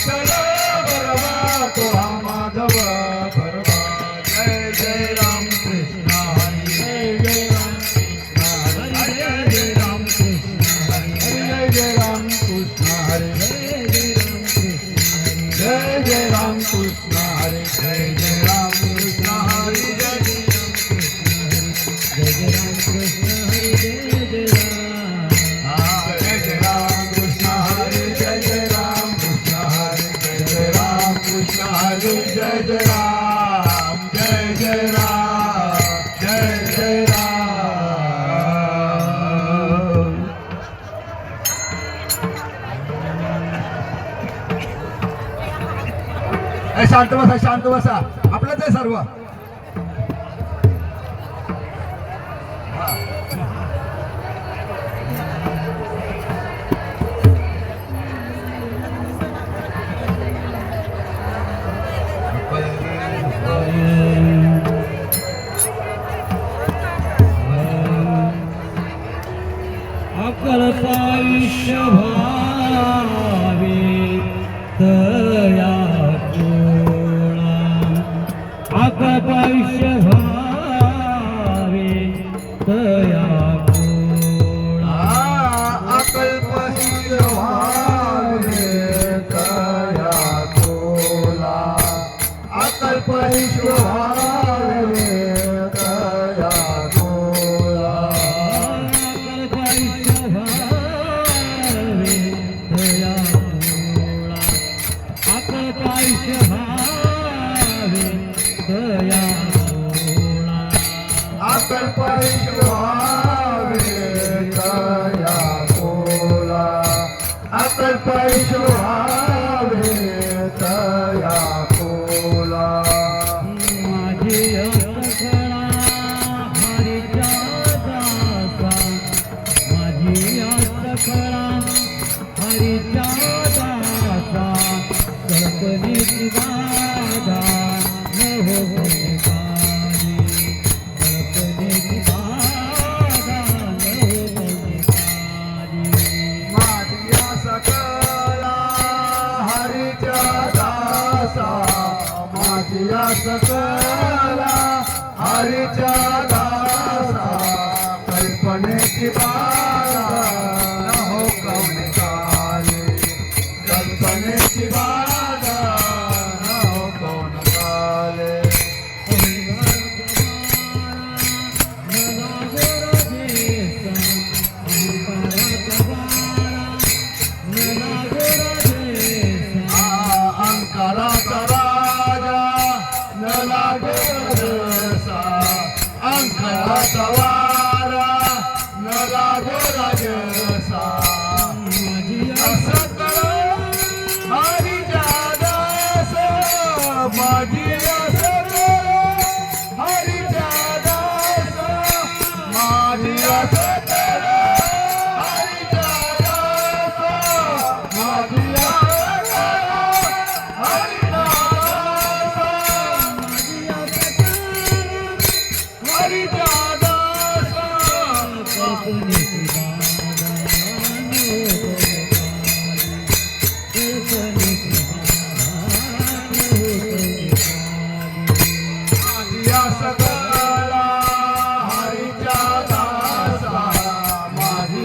Krishna. शांत बसा शांत बसा. आपलंच आहे सर्व. अकल्पायुष्य व्हावे तया আপনার পায়ে